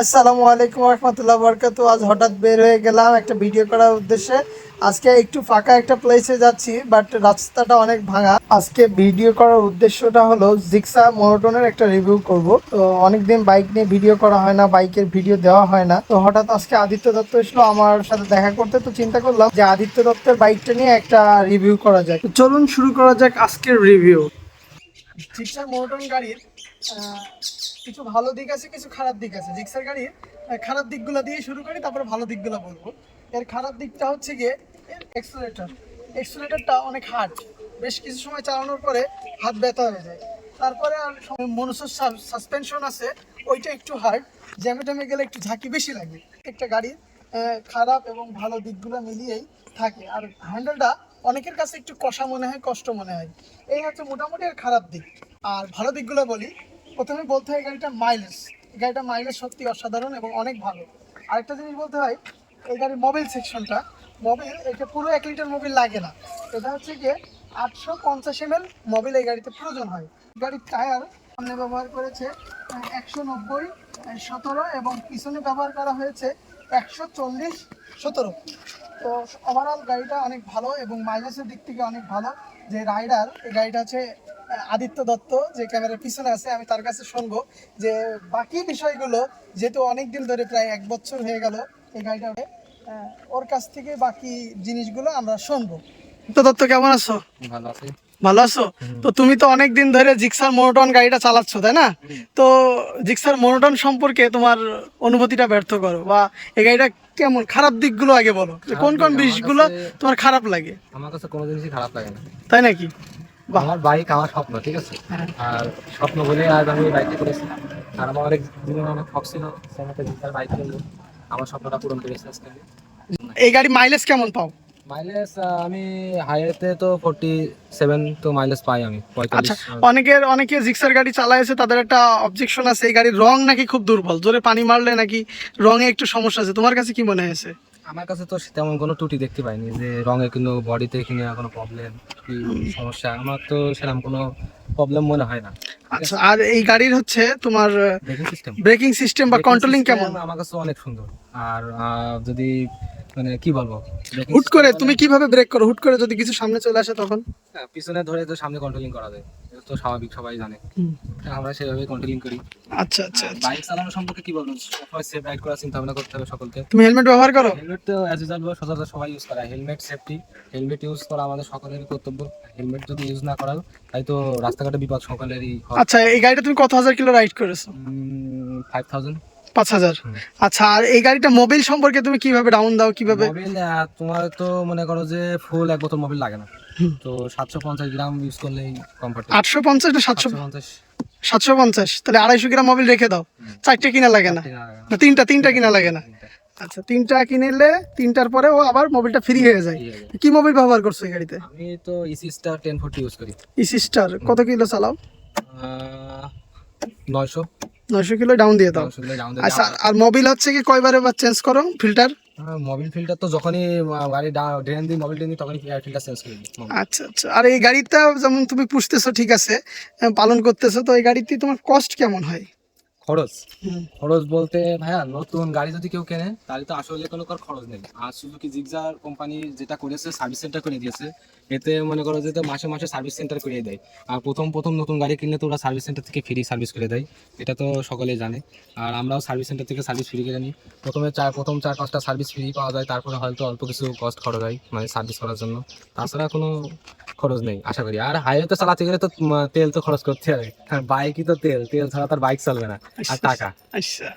আসসালামু আলাইকুম রহমতুল্লাহ বরকাতু আজ হঠাৎ বের হয়ে গেলাম একটা ভিডিও করার উদ্দেশ্যে। আজকে একটু ফাঁকা একটা প্লেসে যাচ্ছি বাট রাস্তাটা অনেক ভাঙা। আজকে ভিডিও করার উদ্দেশ্যটা হলো জিক্সা মোনোটনের একটা রিভিউ করব। তো অনেকদিন বাইক নিয়ে ভিডিও করা হয় না বাইকের ভিডিও দেওয়া হয় না। তো হঠাৎ আজকে আদিত্য দত্ত এসলো আমার সাথে দেখা করতে, তো চিন্তা করলাম যে আদিত্য দত্তের বাইকটা নিয়ে একটা রিভিউ করা যায় চলুন শুরু করা যাক আজকের রিভিউ জিক্সার মোনোটন গাড়ির কিছু ভালো দিক আছে, কিছু খারাপ দিক আছে। জিক্সার গাড়ির খারাপ দিকগুলো দিয়ে শুরু করি, তারপরে ভালো দিকগুলো বলব। এর খারাপ দিকটা হচ্ছে গিয়ে, এর এক্সেলেটার এক্সেলেটারটা অনেক হার্ড বেশ কিছু সময় চালানোর পরে হাত ব্যথা হয়ে যায়। তারপরে আর মনুষ্য সাসপেনশন আছে, ওইটা একটু হার্ড জ্যামে ট্যামে গেলে একটু ঝাঁকি বেশি লাগে। একটা গাড়ির খারাপ এবং ভালো দিকগুলো মিলিয়েই থাকে। আর হ্যান্ডেলটা অনেকের কাছে একটু কষা মনে হয়, কষ্ট মনে হয়। এই হচ্ছে মোটামুটি এর খারাপ দিক। আর ভালো দিকগুলো বলি। প্রথমে বলতে হয় গাড়িটা মাইলেজ গাড়িটা মাইলেজ সত্যি অসাধারণ এবং অনেক ভালো। আরেকটা জিনিস বলতে হয়, এই গাড়ির মোবিল সেকশনটা মোবিল এটা পুরো এক লিটার মোবিল লাগে না। এটা হচ্ছে গিয়ে আটশো পঞ্চাশ এম এল মোবিল এই গাড়িতে প্রয়োজন হয়। গাড়ির টায়ার সামনে ব্যবহার করেছে একশো নব্বই সতেরো এবং পিছনে ব্যবহার করা হয়েছে একশো চল্লিশ, সতেরো। তো ওভারঅল গাড়িটা অনেক ভালো এবং মাইলেজের দিক থেকে অনেক ভালো। যে রাইডার এই গাড়িটা হচ্ছে আদিত্য দত্ত, যে ক্যামেরার পিছনে আছে, আমি তার কাছে শুনব। যে বাকি বিষয়গুলো, যেহেতু অনেক দিন ধরে প্রায় এক বছর হয়ে গেল এই গাড়িটা ওর কাছ থেকে বাকি জিনিসগুলো আমরা শুনব। দত্ত, কেমন আছো? ভালো আছি। ভালো আছো? তো তুমি তো অনেক দিন ধরে জিক্সার মোনোটন গাড়িটা চালাচ্ছ তাই না? তো জিক্সার মোনোটন সম্পর্কে তোমার অনুভূতিটা ব্যর্থ করো বা এই গাড়িটা কেমন খারাপ দিকগুলো আগে বলো। কোন কোন কাছে- তোমার খারাপ লাগে? আমার কাছে কোনো জিনিসই খারাপ লাগে না। তাই নাকি? আমার বাইক আমার স্বপ্ন ঠিক আছে? হ্যাঁ। আর স্বপ্ন বলে আজ আমি বাইকটি করেছি। আর আমার অনেক দিনের অনেক শখ ছিল সেখানে জিতার বাইক আমার স্বপ্নটা পূরণ করেছি আজকে এই গাড়ি মাইলেজ কেমন পাও? মাইলেজ আমি হাইওয়েতে তো ফোর্টি সেভেন তো মাইলেজ পাই আমি আচ্ছা অনেকের অনেকে জিক্সার গাড়ি চালাইছে তাদের একটা অবজেকশন আছে এই গাড়ির রং নাকি খুব দুর্বল জোরে পানি মারলে নাকি রঙে একটু সমস্যা আছে তোমার কাছে কি মনে হয়েছে? আমার কাছে তো তেমন কোনো ত্রুটি দেখতে পাইনি যে রঙে কিন্তু বডিতে কিনে কোনো প্রবলেম কি সমস্যা আমার তো সেরকম কোনো প্রবলেম মনে হয় না। আচ্ছা আর এই গাড়ির হচ্ছে তোমার ব্রেকিং সিস্টেম বা কন্ট্রোলিং কেমন? আমার কাছে অনেক সুন্দর। আর যদি মানে কি বলব? হুট করে তুমি কীভাবে ব্রেক করো? হুট করে যদি কিছু সামনে চলে আসে তখন? হ্যাঁ, পিছনে ধরে তো সামনে কন্ট্রোলিং করা যায়। তো স্বাভাবিক সবাই জানে। আমরা সেভাবে কন্ট্রোলিং করি। আচ্ছা আচ্ছা আচ্ছা। বাইক চালানো সম্পর্কে কি বলব? সবাই সেফ রাইড করার চিন্তা ভাবনা করতে হবে সকলকে। তুমি হেলমেট ব্যবহার করো? হেলমেট তো অ্যাজ ইউজুয়াল সচরাচর সবাই ইউজ করে হেলমেট সেফটি হেলমেট ইউজ করা আমাদের সকলেরই কর্তব্য। হেলমেট যদি ইউজ না করা তাই তো রাস্তাঘাটে বিপদ সকলেরই আচ্ছা এই গাড়িটা তুমি কত হাজার কিলো রাইড করেছ? ফাইভ থাউজেন্ড পাঁচ হাজার। আচ্ছা আর এই গাড়িটা মোবিল সম্পর্কে তুমি কীভাবে ডাউন দাও কীভাবে? তোমার তো মনে করো যে ফুল এক বোতল মোবিল লাগে না। তো সাতশো পঞ্চাশ গ্রাম ইউজ করলেই কমফর্টেবল আটশো পঞ্চাশ না সাতশো? পঞ্চাশ। সাতশো পঞ্চাশ। তাহলে আড়াইশো গ্রাম মোবিল রেখে দাও। চারটে কিনা লাগে না। তিনটা তিনটা কিনা লাগে না। আচ্ছা তিনটা কিনলে তিনটার পরে ও আবার মোবিলটা ফ্রি হয়ে যায়। কি মোবিল ব্যবহার করছ এই গাড়িতে? আমি তো EC star ten forty use করি। ইসি স্টার কত কিলো চালাও? নয়শো। নয়শো কিলো ডাউন দিয়ে দাও। আচ্ছা আর মোবিল হচ্ছে কি কয়বারে বা চেঞ্জ করো ফিল্টার মোবিল ফিল্টার তো যখনই গাড়ি ড্রেন দিই মোবিল ড্রেন দিই তখনই ফিল্টার চেঞ্জ করে দিই আচ্ছা আচ্ছা। আর এই গাড়িটা যেমন তুমি পুষতেছো ঠিক আছে পালন করতেছো তো এই গাড়িতে তোমার কস্ট কেমন হয়? খরচ। খরচ বলতে ভাইয়া নতুন গাড়ি যদি কেউ কেনে তাহলে তো আসলে কোনো কার খরচ নেই। আর সুজুকি জিগজার কোম্পানি যেটা করেছে সার্ভিস সেন্টার করে দিয়েছে এতে মনে করো যে মাসে মাসে সার্ভিস সেন্টার করে দেয়। আর প্রথম প্রথম নতুন গাড়ি কিনলে তো ওরা সার্ভিস সেন্টার থেকে ফ্রি সার্ভিস করে দেয়। এটা তো সকলেই জানে। আর আমরাও সার্ভিস সেন্টার থেকে সার্ভিস ফ্রি করে নিই। প্রথমে চার প্রথম চার পাঁচটা সার্ভিস ফ্রি পাওয়া যায়। তারপরে হয়তো অল্প কিছু কস্ট খরচ হয় মানে সার্ভিস করার জন্য। তাছাড়া কোনো খরচ নেই আশা করি। আর হাইওয়েতে চালাতে গেলে তো তেল তো খরচ করতে হবে। আর বাইকই তো তেল তেল ছাড়া তার বাইক চলবে না। আর টাকা। আচ্ছা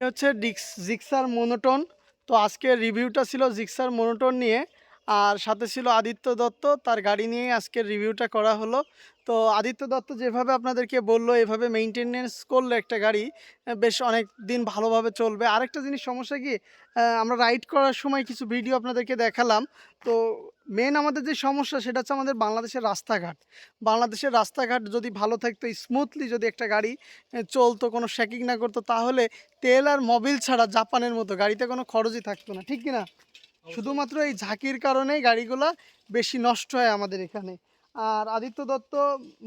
হচ্ছে ডিক্স জিক্সার মোনোটন তো আজকের রিভিউটা ছিল জিক্সার মোনোটন নিয়ে। আর সাথে ছিল আদিত্য দত্ত। তার গাড়ি নিয়ে আজকের রিভিউটা করা হলো। তো আদিত্য দত্ত যেভাবে আপনাদেরকে বলল এভাবে মেনটেনেন্স করলে একটা গাড়ি বেশ অনেক দিন ভালোভাবে চলবে। আরেকটা জিনিস সমস্যা কি আমরা রাইড করার সময় কিছু ভিডিও আপনাদেরকে দেখালাম। তো মেন আমাদের যে সমস্যা সেটা হচ্ছে আমাদের বাংলাদেশের রাস্তাঘাট। বাংলাদেশের রাস্তাঘাট যদি ভালো থাকতো স্মুথলি যদি একটা গাড়ি চলতো কোনো শ্যাকিং না করতো তাহলে তেল আর মোবিল ছাড়া জাপানের মতো গাড়িতে কোনো খরচই থাকতো না ঠিক কিনা শুধুমাত্র এই ঝাঁকির কারণেই গাড়িগুলা বেশি নষ্ট হয় আমাদের এখানে। আর আদিত্য দত্ত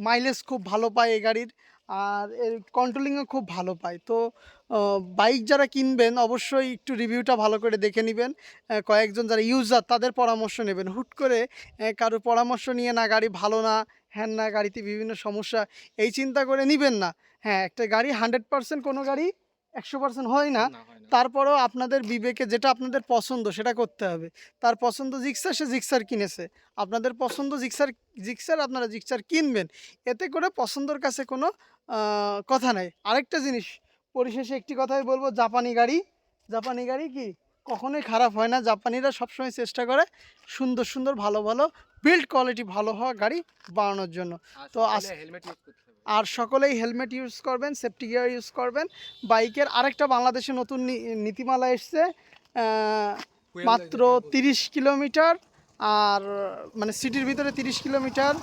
মাইলেজ খুব ভালো পায় এই গাড়ির। আর এর কন্ট্রোলিংও খুব ভালো পায়। তো বাইক যারা কিনবেন অবশ্যই একটু রিভিউটা ভালো করে দেখে নেবেন। কয়েকজন যারা ইউজার তাদের পরামর্শ নেবেন। হুট করে কারোর পরামর্শ নিয়ে না গাড়ি ভালো না হ্যান না গাড়িতে বিভিন্ন সমস্যা এই চিন্তা করে নেবেন না। হ্যাঁ একটা গাড়ি হান্ড্রেড পার্সেন্ট কোনো গাড়ি একশো পার্সেন্ট হয় না। তারপরেও আপনাদের বিবেকে যেটা আপনাদের পছন্দ সেটা করতে হবে। তার পছন্দ জিক্সার সে জিক্সার কিনেছে। আপনাদের পছন্দ জিক্সার জিক্সার আপনারা জিক্সার কিনবেন। এতে করে পছন্দর কাছে কোনো কথা নাই। আরেকটা জিনিস পরিশেষে একটি কথাই বলব জাপানি গাড়ি। জাপানি গাড়ি কি কখনোই খারাপ হয় না। জাপানিরা সবসময় চেষ্টা করে সুন্দর সুন্দর ভালো ভালো বিল্ড কোয়ালিটি ভালো হওয়া গাড়ি বানানোর জন্য। তো আর সকলেই হেলমেট ইউজ করবেন সেফটি গিয়ার ইউজ করবেন। বাইকের আরেকটা বাংলাদেশে নতুন নীতিমালা এসছে মাত্র তিরিশ কিলোমিটার আর মানে সিটির ভিতরে তিরিশ কিলোমিটার।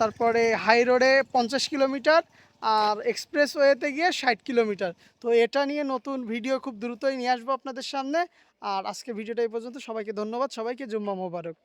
তারপরে হাই রোডে পঞ্চাশ কিলোমিটার আর এক্সপ্রেস ওয়েতে গিয়ে ষাট কিলোমিটার। তো এটা নিয়ে নতুন ভিডিও খুব দ্রুতই নিয়ে আসব আপনাদের সামনে। আর আজকে ভিডিওটা এই পর্যন্ত। সবাইকে ধন্যবাদ। সবাইকে জুম্মা মোবারক।